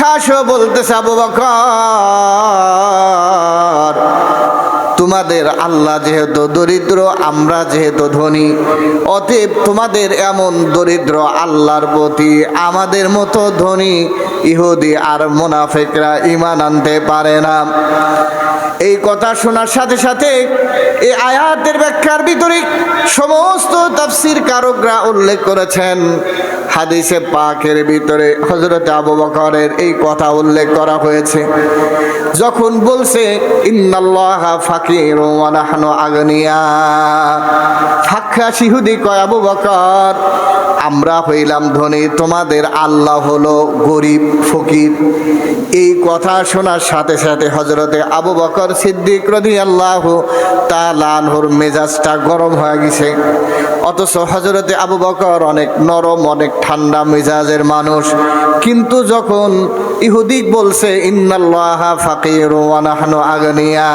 ফাক্ষাসও বলতেছে আবু বকর, তোমাদের আল্লাহ যেহেতু দরিদ্র, আমরা যেহেতু ধনী, অতএব তোমাদের এমন দরিদ্র আল্লাহর প্রতি আমাদের মতো ধনী ইহুদি আর মুনাফিকরা ইমান আনতে পারে না। এই কথা শোনার সাথে সাথে এই আয়াতের ব্যাখ্যার ভিতরে সমস্ত তাফসির কারকরা উল্লেখ করেছেন। হাদিসে পাকের ভিতরে হজরত আবু বকরের এই কথা উল্লেখ করা হয়েছে। যখন বলছে, ইন্নাল্লাহ ফাকির ওয়া নাহনু আগনিয়া। ফাক্কা শিহুদি কয়, আবু বকর, আমরা হইলাম ধনী, তোমাদের আল্লাহ হলো গরিব, ফকির। এই কথা শোনার সাথে সাথে হজরতে আবু বকর সিদ্দিক রদি আল্লাহ তালানহুর মেজাজটা গরম হয়ে গেছে। অথচ হজরতে আবু বকর অনেক নরম, অনেক ঠান্ডা মেজাজের মানুষ। কিন্তু যখন ইহুদিক বলছে, ইন্নাল্লাহ ফাকির ওয়ানাহনু আগনিয়া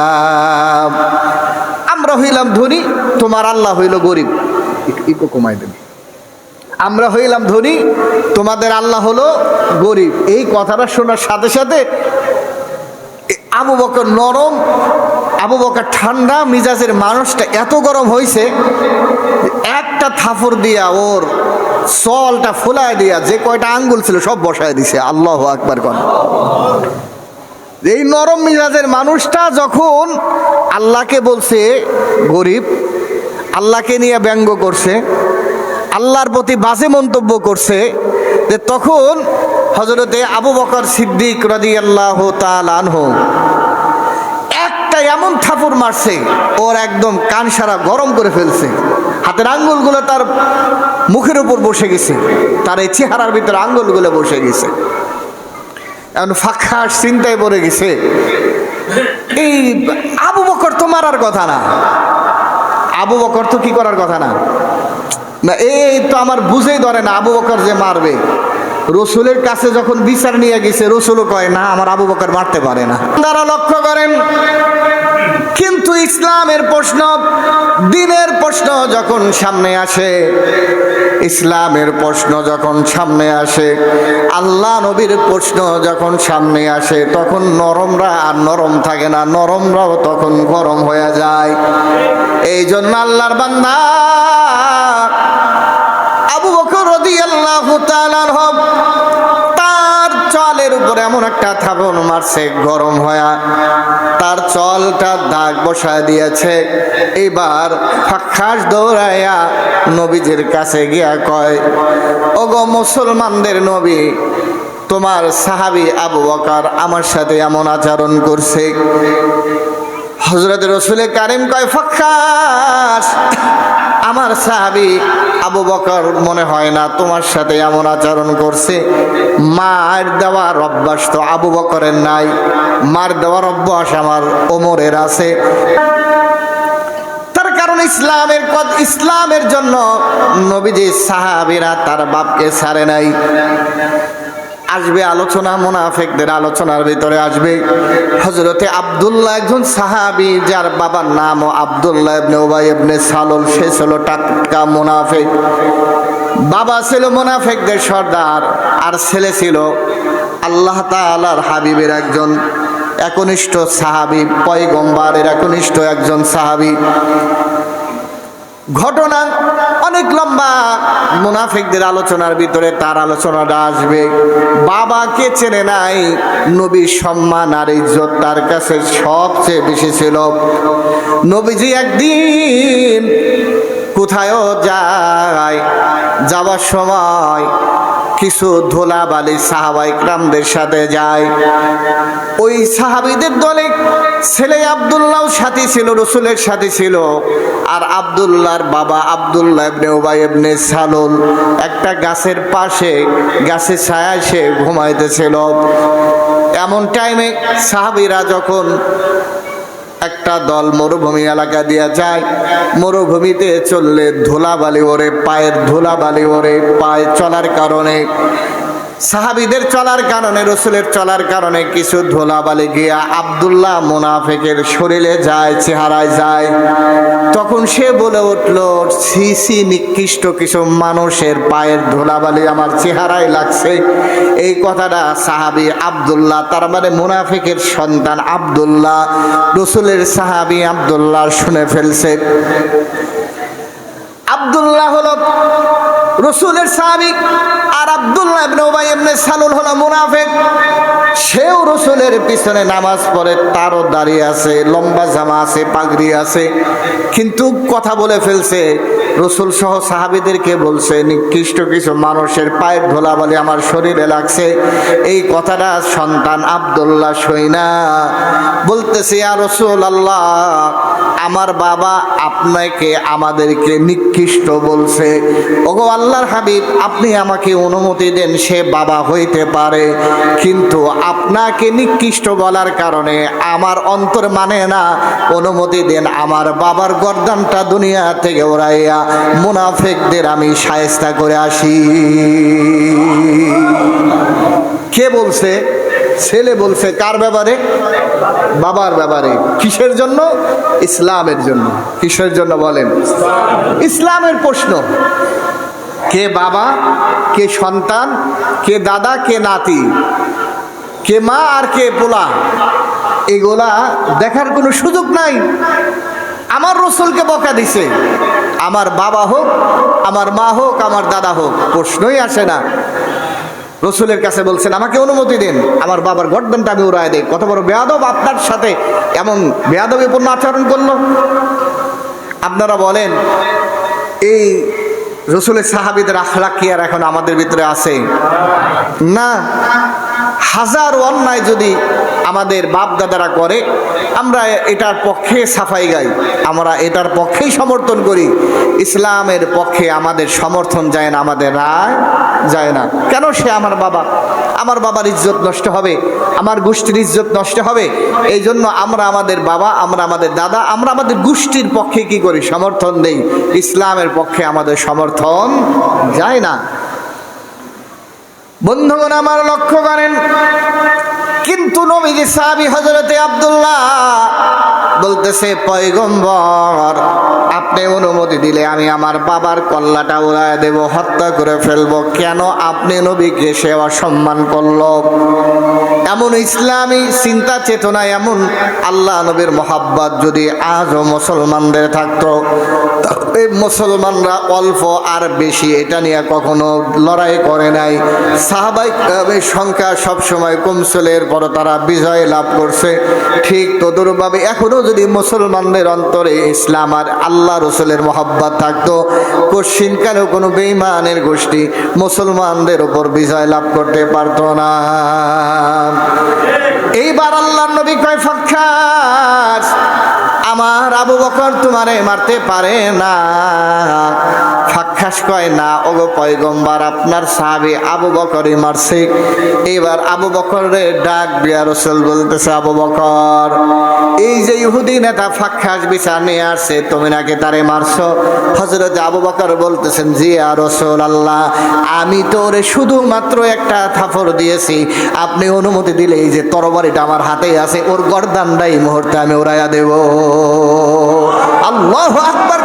আমরা হইলাম ধনী, তোমার আল্লাহ হইল গরিব। ইকো কমাই দেবে আমরা হইলাম ধনী, তোমাদের আল্লাহ হলো গরিব। এই কথাটা শোনার সাথে সাথে আবু বকর নরম আবু বকর ঠান্ডা মিজাজের মানুষটা এত গরম হয়েছে একটা থাফর দিয়া ওর সলটা ফুলায় দিয়া যে কয়টা আঙ্গুল ছিল সব বসায় দিছে, আল্লাহ আকবার কর এই নরম মিজাজের মানুষটা যখন আল্লাহকে বলছে, গরিব, আল্লাহকে নিয়ে ব্যঙ্গ করছে, আল্লাহর প্রতি বাজে মন্তব্য করছে, যে তখন হজরতে আবু বকর সিদ্দিক রাজি আল্লাহ তালানহ এমন থাপুর মারছে, ওর একদম কান সারা গরম করে ফেলছে। হাতের আঙ্গুলগুলো তার মুখের উপর বসে গেছে, তার এই চেহারার ভিতরে আঙ্গুলগুলো বসে গেছে। এখন ফাঁকা চিন্তায় পড়ে গেছে, এই আবু বকর তো মারার কথা না। আবু বকর তো কি করার কথা না? না, এই তো আমার বুঝেই ধরে না আবু বকর যে মারবে। রসুলের কাছে যখন বিচার নিয়ে গেছে, রসুলও কয়, না, আমার আবু বকর মারতে পারে না। তারা লক্ষ্য করেন কিন্তু ইসলামের প্রশ্ন, দিনের প্রশ্ন যখন সামনে আসে, ইসলামের প্রশ্ন যখন সামনে আসে, আল্লাহ নবীর প্রশ্ন যখন সামনে আসে, তখন নরমরা আর নরম থাকে না, নরমরাও তখন গরম হয়ে যায়। এই জন্য আল্লাহর বান্দা উপরে এমন একটা থাপন মারছে, গরম হয়া। তার চলটা দাগ বসায় দিয়েছে। এবার ফাঁকাশ দৌড়াইয়া নবীজির কাছে গিয়া কয়, ওগো মুসলমানদের নবী, তোমার সাহাবি আবু বকর আমার সাথে এমন আচরণ করছে। হজরত রসুলের কারিম কয় ফক্কাস আমার সাহাবি আবু বকর মনে হয় না তোমার সাথে এমন আচরণ করছে। মার দেওয়ার অভ্যাস তো আবু বকরের নাই। মার দেওয়ার অভ্যাস আমার ওমরের আছে। ইসলামের কদ- ইসলামের জন্য নবীজি সাহাবিরা তার বাপকে ছাড়ে নাই। আসবে আলোচনা, মোনাফেকদের আলোচনার ভিতরে আসবে। হজরতে আব্দুল্লাহ একজন সাহাবি, যার বাবার নাম আব্দুল্লাহ ইবনে উবাই ইবনে সালুল, সে ছিল টাটকা মোনাফেক। বাবা ছিল মোনাফেকদের সর্দার, আর ছেলে ছিল আল্লাহ তাআলার হাবিবের একজন একনিষ্ঠ সাহাবি, পয়গম্বারের একনিষ্ঠ একজন সাহাবি। ঘটনা অনেক লম্বা। মুনাফিকদের আলোচনার ভিতরে তার আলোচনাটা আসবে। বাবাকে চেনে নাই? নবীর সম্মান আর ইজ্জত তার কাছে সবচেয়ে বেশি ছিল। নবীজি একদিন কোথায়ও যায়, যাওয়ার সময় কিছু ধুলাবালি সাহাবাই ক্রামদের সাথে যায়। ওই সাহাবিদের দলে ছেলে আবদুল্লাহ সাথী ছিল, রসুলের সাথী ছিল। আর আবদুল্লাহর বাবা আবদুল্লাহ ইবনে উবাই ইবনে সালুল একটা গাছের পাশে, গাছের ছায়া সে ঘুমাইতেছিল। এমন টাইমে সাহাবিরা যখন একটা দল মরুভূমি এলাকা দিয়ে যায়। মরুভূমিতে চললে ধুলা বালি ওরে, পায়ের ধুলা বালি ওরে, পায়ে চলার কারণে সাহাবিদের চলার কারণে, রসুলের চলার কারণে কিছু ধোলাবালি গিয়া আবদুল্লাহ মোনাফেকের শরীরে যায়, চেহারায় যায়। তখন সে বলে উঠল সি সি নিকৃষ্ট কিছু মানুষের পায়ের ধুলাবালি আমার চেহারায় লাগছে। এই কথাটা সাহাবি আবদুল্লাহ, তার মানে মুনাফিকের সন্তান আবদুল্লাহ, রসুলের সাহাবি আবদুল্লাহ শুনে ফেলছে। আবদুল্লাহ হলো রসুলের সাহাবিক আর আবদুল্লাহ ইবনে ইবনে সালুল হলো মুনাফিক। সেও রসুলের পিছনে নামাজ পড়ে, তারও দাঁড়িয়ে আছে, লম্বা জামা আছে, পাগড়ি আছে, কিন্তু কথা বলে ফেলছে রসুল সহ সাহাবিদেরকে বলছে, নিকৃষ্ট কিছু মানুষের পায়ের ধোলাবালি আমার শরীরে লাগছে। এই কথাটা সন্তান আবদুল্লাহ সইনা বলতেছে আর রসুল আল্লাহ আমার বাবা আপনাকে আমাদেরকে নিকৃষ্ট বলছে। ওগো আল্লাহর হাবিব, আপনি আমাকে অনুমতি দেন সে বাবা হইতে পারে। কিন্তু আপনাকে নিকৃষ্ট বলার কারণে আমার অন্তর মানে না। অনুমতি দেন আমার বাবার গর্দানটা দুনিয়া থেকে ওরাইয়া মুনাফেকদের আমি সায়স্তা করে আসি। কে বলছে? ছেলে বলছে, কার ব্যাপারে? বাবার ব্যাপারে। কিসের জন্য? ইসলামের জন্য। কিসের জন্য বলেন? ইসলামের প্রশ্ন। কে বাবা, কে সন্তান, কে দাদা, কে নাতি, কে মা আর কে পোলা, এগুলা দেখার কোনো সুযোগ নাই। আমার রসুলকে বকা দিছে। আমার বাবা হোক, আমার মা হোক, আমার দাদা হোক, প্রশ্নই আসে না। রসুলের কাছে বলছেন, আমাকে অনুমতি দিন, আমার বাবার গর্দনটা আমি উড়ায় দেই। কত বড় বেয়াদব আপনার সাথে এমন বেয়াদবিপূর্ণ আচরণ করল। আপনারা বলেন, এই রসুলের সাহাবিদের আখলাক কি আর এখন আমাদের ভিতরে আছে? না। হাজার অন্যায় যদি আমাদের বাপ দাদারা করে, আমরা এটার পক্ষে সাফাই গাই। আমরা এটার পক্ষেই সমর্থন করি। ইসলামের পক্ষে আমাদের সমর্থন যায় না, আমাদের রায় যায় না। কেন সে আমার বাবা? আমার বাবার ইজ্জত নষ্ট হবে, আমার গোষ্ঠীর ইজ্জত নষ্ট হবে। এই জন্য আমরা আমাদের বাবা, আমরা আমাদের দাদা, আমরা আমাদের গোষ্ঠীর পক্ষে কি করি? সমর্থন দেই। ইসলামের পক্ষে আমাদের সমর্থন যায় না। বন্ধুগণ আমার লক্ষ্য করেন কিন্তু নবীজি সাহাবি হজরতে আবদুল্লাহ বলতেছে পয়গম্বর আপনি অনুমতি দিলে আমি আমার বাবার কল্লাটা উড়ায় দেব, হত্যা করে ফেলব। কেন আপনি নবীকে সে অসম্মান করল? এমন ইসলামী চিন্তা চেতনা, এমন আল্লাহ নবীর মোহাব্বত যদি আজও মুসলমানদের থাকতো এই মুসলমানরা অল্প আর বেশি এটা নিয়ে কখনো লড়াই করে নাই। সাহাবাই সংখ্যা সবসময় কমসলের পর তারা বিজয় লাভ করছে। ঠিক তদুরভাবে এখনও যদি মুসলমানদের অন্তরে ইসলাম আর আল্লাহ রসুলের মহাব্বাত থাকতো। কশিনকালেও কোনো বেইমানের গোষ্ঠী মুসলমানদের ওপর বিজয় লাভ করতে পারত না? এইবার আল্লাহ নবী কয় ফাক্ষাস আমার আবু বকর তোমারে মারতে পারে না। ফাক্ষাস কয় না, ওগো পয়গম্বার, আপনার সাহাবি আবু বকরই মারছে। এবার আবু বকরে ডাক বিয়া রসুল বলতেছে, আবু বকর, এই যে ইহুদি নেতা ফাক্ষাস বিচার নিয়ে আসছে, তুমি নাকি তারে মারছো? হজরত আবু বকর বলতেছেন, জি আর রসুল আল্লাহ আমি তো ওরে শুধুমাত্র একটা থাপড় দিয়েছি। আপনি অনুমতি দিলে এই যে তরবারিটা আমার হাতেই আছে, ওর গরদানটা এই মুহূর্তে আমি ওরাইয়া দেব। আল্লাহ আকবার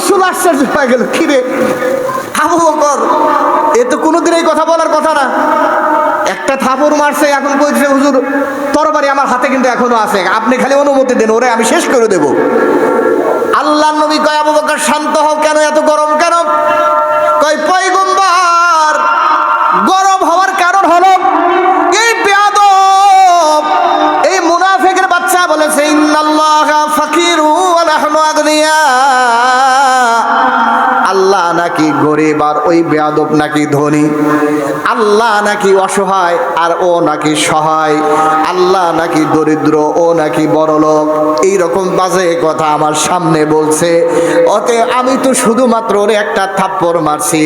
রসুল আশ্চর্য হয়ে গেল, কিরে? আবু বকর। এ তো কোনোদিন এই কথা বলার কথা না। একটা থাপড় মারছে এখন বলছে হুজুর, তরবারি আমার হাতে কিন্তু এখনও আছে। আপনি খালি অনুমতি দেন, ওরে আমি শেষ করে দেব। আল্লাহ নবী কয়, আবু বকর, শান্ত হও কেন? এত গরম কেন? কয় পয়গম্বর গরিব আর ওই বেয়াদব নাকি ধনী? আল্লাহ নাকি অসহায় আর ও নাকি সহায়। আল্লাহ নাকি দরিদ্র, ও নাকি বড় লোক এইরকম বাজে কথা আমার সামনে বলছে। অতে আমি তো শুধুমাত্র ওরে একটা থাপ্পড় মারছি।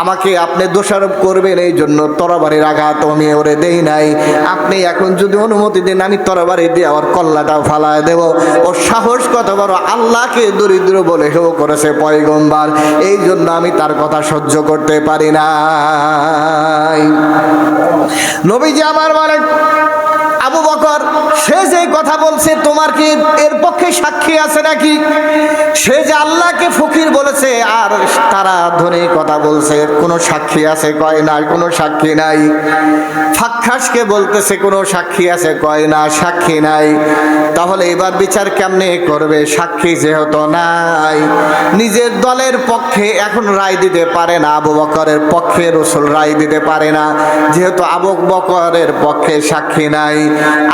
আমাকে আপনি দোষারোপ করবেন এই জন্য তরবারির আঘাত আমি ওরে দেই নাই। আপনি এখন যদি অনুমতি দেন, আমি তরবারি দিয়ে আমার কল্লাটাও ফালায় দেব। ও সাহস কত বড়, আল্লাহকে দরিদ্র বলে হেও করেছে পয়গম্বার। এই জন্য আমি তার কথা সহ্য করতে পারি নাই। নবীজি আমার বলেন, আবু বকর, সে যে কথা বলছে, তোমার কি এর পক্ষে সাক্ষী আছে নাকি? সে যে আল্লাহকে ফকির বলেছে, আর তারা ধনী কথা বলছে, কোনো সাক্ষী আছে কয় না, কোনো সাক্ষী নাই। ফাক্ষাসকে বলতেছে, কোনো সাক্ষী আছে কয় না, সাক্ষী নাই। তাহলে এবার বিচার কেমনে করবে? সাক্ষী যেহেতু নাই, নিজের দলের পক্ষে এখন রায় দিতে পারে না, আবু বকরের পক্ষে রসুল রায় দিতে পারে না। যেহেতু আবু বকরের পক্ষে সাক্ষী নাই,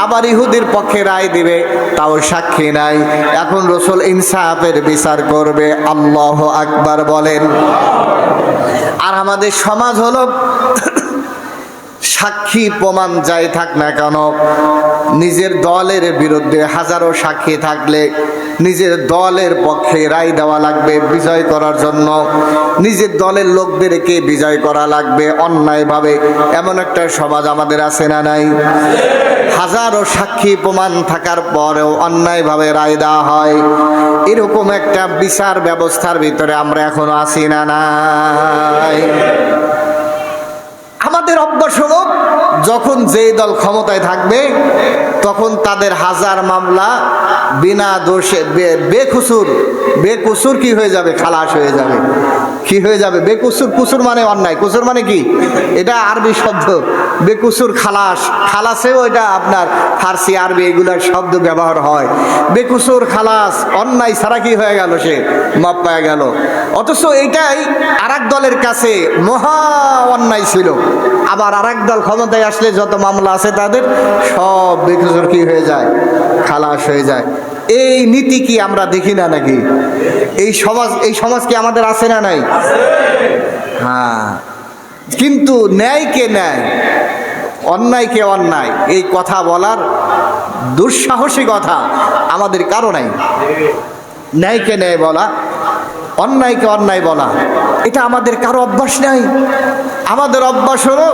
আবার ইহুদির পক্ষে রায় দিবে, তাও সাক্ষী নাই। এখন রসুল ইনসাফের বিচার করবে, আল্লাহ আকবার বলেন। আর আমাদের সমাজ হলো, সাক্ষী প্রমাণ যাই থাক না কেন নিজের দলের বিরুদ্ধে হাজারো সাক্ষী থাকলে নিজের দলের পক্ষে রায় দেওয়া লাগবে, বিজয় করার জন্য। নিজের দলের লোকদেরকে বিজয় করা লাগবে অন্যায়ভাবে। এমন একটা সমাজ আমাদের আছে না নাই? হাজারো সাক্ষী প্রমাণ থাকার পরেও অন্যায়ভাবে রায় দেওয়া হয়। এরকম একটা বিচার ব্যবস্থার ভিতরে আমরা এখনও আছি না নাই? আমাদের অভ্যাস হলো, যখন যেই দল ক্ষমতায় থাকবে, তখন তাদের হাজার মামলা বিনা দোষে বেকুসুর বেকুসুর কি হয়ে যাবে? খালাস হয়ে যাবে। কি হয়ে যাবে? বেকুসুর কুসুর মানে অন্যায়। কুসুর মানে কি? এটা আরবি শব্দ। বেকুসুর খালাস। খালাসেও এটা আপনার ফার্সি, আরবি এগুলার শব্দ ব্যবহার হয়। বেকুসুর খালাস, অন্যায় ছাড়া কি হয়ে গেল সে? মাপ পাওয়া গেল। অথচ এটাই আর দলের কাছে মহা অন্যায় ছিল। আবার আর দল ক্ষমতায় আসলে যত মামলা আছে তাদের, সব বেকুসুর কি হয়ে যায়? খালাস হয়ে যায়। এই নীতি কি আমরা দেখি না নাকি? এই সমাজ এই সমাজ কি আমাদের আছে না নাই? হ্যাঁ। কিন্তু ন্যায়কে ন্যায় অন্যায়কে অন্যায়, এই কথা বলার দুঃসাহসিকতা আমাদের কারও নাই। ন্যায়কে ন্যায় বলা অন্যায়কে অন্যায় বলা, এটা আমাদের কারও অভ্যাস নাই। আমাদের অভ্যাস হলো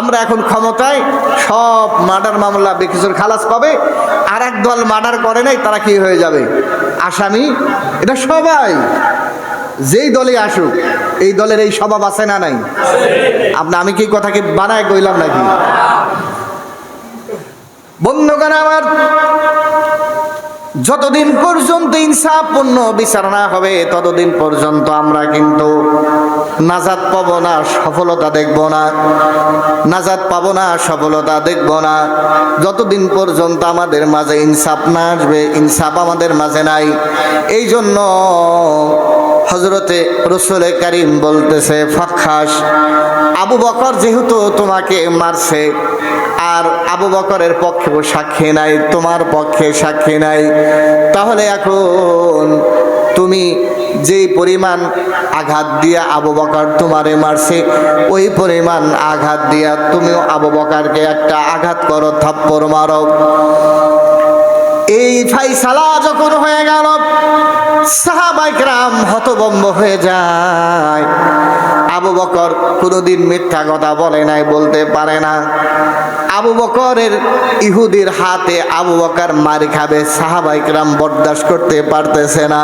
আমরা এখন ক্ষমতায় সব মার্ডার মামলা বেকিসুর খালাস পাবে, আর এক দল মার্ডার করে নাই, তারা কি হয়ে যাবে? আসামি? এটা সবাই। যেই দলে আসুক, এই দলের এই স্বভাব আছে না নাই? আপনি, আমি কি কথাকে বানায় কইলাম নাকি? বন্ধুগণ, আমার যতদিন পর্যন্ত ইনসাফপূর্ণ বিচার না হবে, ততদিন পর্যন্ত আমরা কিন্তু নাজাদ পাব না, সফলতা দেখব না। নাজাদ পাবো না, সফলতা দেখব না। যতদিন পর্যন্ত আমাদের মাঝে ইনসাফ না আসবে, ইনসাফ আমাদের মাঝে নাই। এই জন্য হজরতে রসুল কারিম বলতেছে ফাক্ষাস আবু বকর যেহেতু তোমাকে মারছে আর আবু বকরের পক্ষেও সাক্ষী নাই, তোমার পক্ষে সাক্ষী নাই। তাহলে এখন তুমি যেই পরিমাণ আঘাত দিয়া আবু বকর তোমারে মারছে, ওই পরিমাণ আঘাত দিয়া তুমিও আবু বকরকে একটা আঘাত করো থাপ্পড় মারো। এই ফাইসালা যখন হয়ে গেল সাহাবাইকরাম হতবম্ব হয়ে যায়। আবু বকর কোনোদিন মিথ্যা কথা বলে নাই, বলতে পারে না। আবু বকরের ইহুদির হাতে আবু বকর মারি খাবে সাহাবাইকরাম বরদাস্ত করতে পারতেছে না।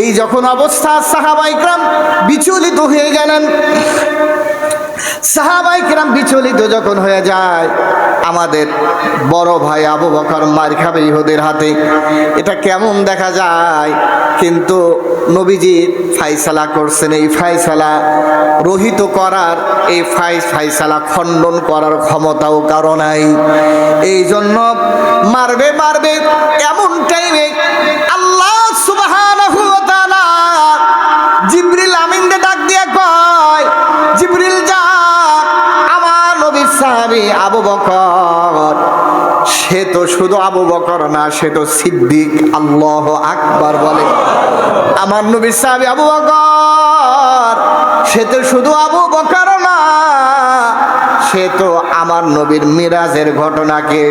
এই যখন অবস্থা সাহাবাইকরাম বিচলিত হয়ে গেলেন। সাহাবাই কিরাম বিচলিত যখন হয়ে যায় আমাদের বড় ভাই আবু বকর মার খাবে ইহুদের হাতে। এটা কেমন দেখা যায়? কিন্তু নবীজি ফাইসালা করছেন। এই ফাইসালা রহিত করার, এই ফাই, ফাইসালা খণ্ডন করার ক্ষমতাও কারও নাই। এই জন্য মারবে মারবে এমন টাইমে আল্লাহ তাআলা জিবরিল আমিনকে ডাক দিয়ে কয়, জিবরিল সাহাবী আবু বকর। সে তো শুধু আবু বকর না, সে তো সিদ্দিক, আল্লাহ আকবার বলে। আমার নবী সাহাবি আবু বকর। সে তো শুধু আবু বকর না সে তো আমার নবীর মিরাজের ঘটনাকে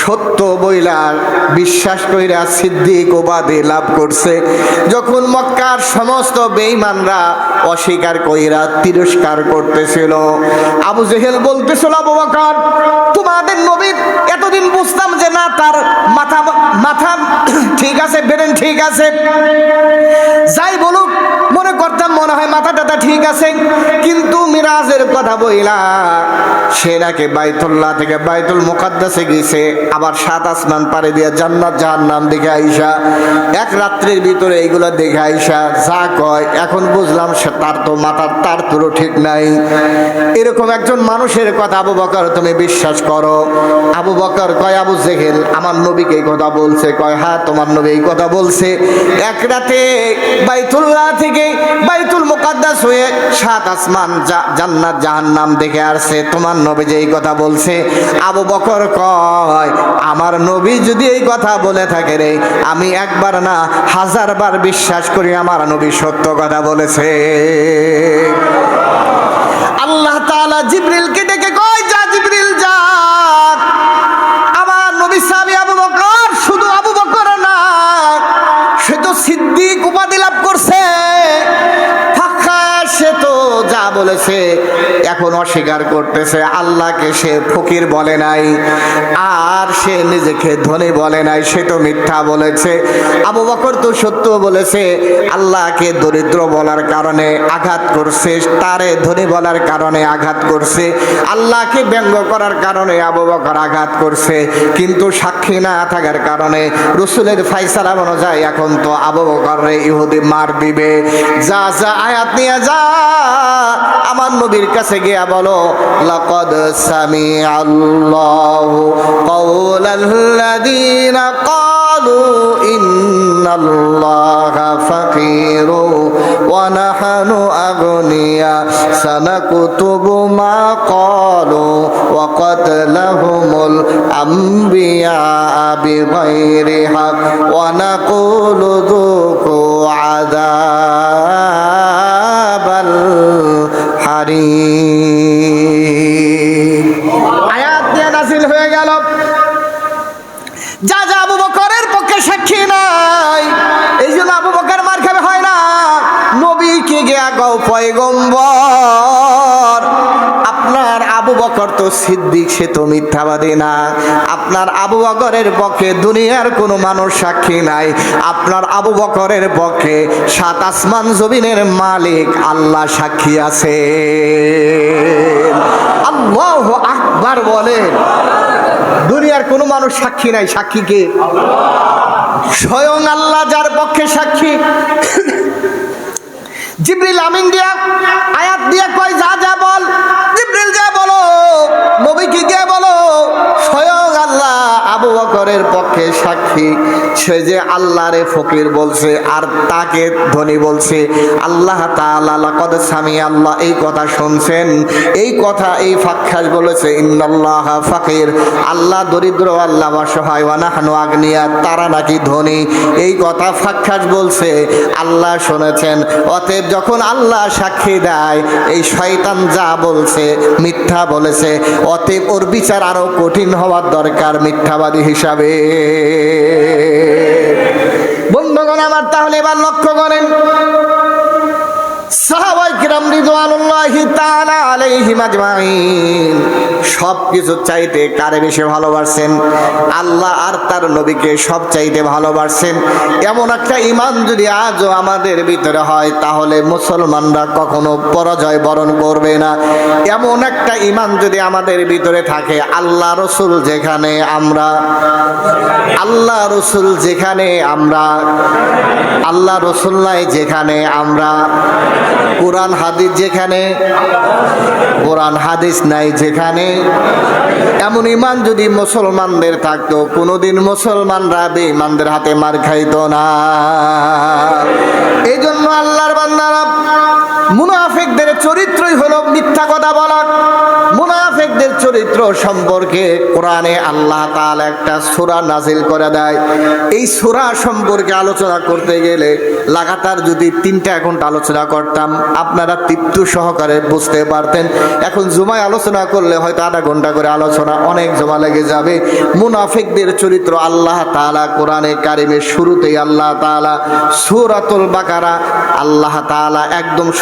সত্য বইলা বিশ্বাস কইরা সিদ্দিক উপাধি লাভ করছে। যখন মক্কার সমস্ত বেঈমানরা অস্বীকার কইরা তিরস্কার করতেছিল, আবু জেহেল বলতেছিল, আবু বকর, তোমাদের নবীর এতদিন বুঝতাম যে না, তার মাথা মাথা ঠিক আছে, বেরেন ঠিক আছে। যাই বলুক মনে করতাম, মনে হয় মাথা টাথা ঠিক আছে, কিন্তু মিরাজের কথা বইলা, সে নাকি বাইতুল্লাহ থেকে বাইতুল মুকাদ্দাসে গেছে, আবার সাত আসমান পারে দিয়া জান্নাত, জাহান্নাম দেখে আইসা, এক রাত্রির ভিতরে এইগুলো দেখে আইসা, যা কয়, এখন বুঝলাম সে তার তো মাথার, তার তুলো ঠিক নাই। এরকম একজন মানুষের কথা আবু বকর, তুমি বিশ্বাস করো। আবু বকর কয়, আবু জেহেল, আমার নবীকে এই কথা বলছে? কয় হ্যাঁ তোমার নবী এই কথা বলছে। এক রাতে বাইতুল্লাহ থেকে বাইতুল মুকাদ্দাস হয়ে সাত আসমান জান্নাত, জাহান্নাম দেখে আসছে। তোমার নবী যে এই কথা বলছে, আবু বকর কয়, আমার নবী যদি এই কথা বলে থাকে রে, আমি একবার না হাজারবার বিশ্বাস করি আমার নবী সত্য কথা বলেছে। আল্লাহ তাআলা জিবরিলকে ডেকে এখন অস্বীকার করতেছে, আল্লাহকে সে ফকির বলে নাই, আর সে নিজেকে ধনী বলে নাই, সে তো মিথ্যা বলেছে। আবু বকর তো সত্য বলেছে, আল্লাহকে দরিদ্র বলার কারণে আঘাত করছে, তারে ধনী বলার কারণে আঘাত করছে, আল্লাহকে ব্যঙ্গ করার কারণে আবু বকর আঘাত করছে, কিন্তু সাক্ষী না থাকার কারণে রসুলের ফাইসালা অনুযায়ী এখন তো আবু বকরে ইহুদি মার দিবে। যা যা আয়াত নিয়ে যা, আমার নবীর কাছে গিয়া বলো লাকাদ সামি আল্লাহু কওলাল্লাযীনা قالوا إن الله فقير ونحن أغنياء سنكتب ما قالوا وقتلهم الأنبياء بغير حق ونقول ذوقوا عذاب الحريق তো সিদ্দিক, সে তো মিথ্যাবাদী না। আপনার আবু বকরের পক্ষে দুনিয়ার কোনো মানুষ সাক্ষী নাই। আপনার আবু বকরের পক্ষে সাত আসমান জমিনের মালিক আল্লাহ সাক্ষী আছে আল্লাহ আকবার বলেন, দুনিয়ার কোনো মানুষ সাক্ষী নাই। সাক্ষী কে? স্বয়ং আল্লাহ যার পক্ষে সাক্ষী। জিব্রিল, আমিন দিয়া, আয়াত দিয়া কয়, যা যা বল। জিব্রিল বলো গিয়ে বলো? স্বয়ং আল্লাহ আবু বকরের পক্ষে সাক্ষী। সে যে আল্লাহরে ফকির বলছে আর তাকে ধনী বলছে। আল্লাহ তাআলা লাকাদ সামি আল্লাহ এই কথা শুনছেন। এই কথা এই ফাক্ষাস বলেছে, ইন্নাল্লাহ ফাকির। আল্লাহ দরিদ্র, আল্লাহ অসহায়, ওয়া নাহনু আগ্নিয়া। তারা নাকি ধনী? এই কথা ফাক্ষাস বলছে। আল্লাহ শুনেছেন। অতএব যখন আল্লাহ সাক্ষী দেয়, এই শয়তান যা বলছে মিথ্যা বলেছে। অতএব ওর বিচার আরও কঠিন হওয়ার দরকার মিথ্যাবাদী হিসাবে। বন্ধুগণ আমার তাহলে এবার লক্ষ্য করেন। সাহাবাই কিরাম রিদওয়ানুল্লাহি তাআলা আলাইহিম আজমাইন। সব চাইতে কারে বেশি ভালোবাসেন? আল্লাহ আর তার নবীকে সব চাইতে ভালোবাসেন। এমন একটা ইমান যদি আজও আমাদের ভিতরে হয়, তাহলে মুসলমানরা কখনো পরাজয় বরণ করবে না। এমন একটা ইমান যদি আমাদের ভিতরে থাকে, আল্লাহ রসুল যেখানে আমরা, আল্লাহ রসুল যেখানে আমরা, আল্লাহ রসুল্লাহ যেখানে আমরা, কোরআন হাদিস যেখানে, কোরআন হাদিস নাই যেখানে, এমন ইমান যদি মুসলমানদের থাকতো, কোনোদিন মুসলমানরা বেঈমানদের হাতে মার খাইত না। এই জন্য আল্লাহর বান্দারা মুনাফিকদের চরিত্রই হলো মিথ্যা কথা বলা। মুনাফেকদের চরিত্র সম্পর্কে কোরআনে আল্লাহ তাআলা একটা সূরা নাজিল করে দেয়। এই সূরা সম্পর্কে আলোচনা করতে গেলে লাগাতার যদি তিনটা ঘণ্টা আলোচনা করতাম, আপনারা তৃপ্ত সহকারে বুঝতে পারতেন। এখন জুমায় আলোচনা করলে হয়তো আধা ঘণ্টা করে আলোচনা অনেক জমা লেগে যাবে। মুনাফিকদের চরিত্র আল্লাহ তাআলা কোরআনে কারিমের শুরুতেই আল্লাহ তাআলা সূরাতুল বাকারা, আল্লাহ তাআলা একদম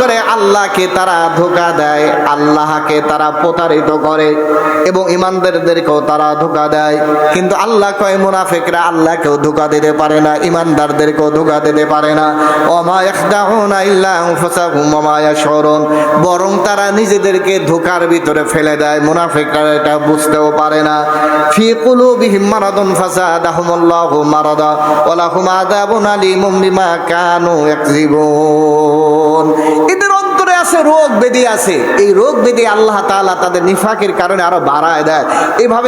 করে আল্লাহকে তারা ধোকা দেয়, আল্লাহকে তারা প্রতারিত করে এবং ইমানদারদেরকেও তারা ধোকা দেয়। কিন্তু আল্লাহ কয়, মুনাফিকরা আল্লাহকেও ধোকা দিতে পারে না, ইমানদারদেরকেও ধোকা দিতে পারে না। বরং তারা নিজেদেরকে ধোকার ভিতরে ফেলে দেয়, মুনাফিকরা এটা বুঝতেও পারে না। ফি কুলুবিহিম মারাদুন ফাসাদাহুমুল্লাহু মারাদা, ওয়া লাহুম আযাবুন আলীমুম বিমা কানু ইয়াকযিবুন। আছে, রোগ বেদি আছে। এই রোগ বেদি আল্লাহ তাদের নিফাকের কারণে আরও বাড়ায় দেয়। এভাবে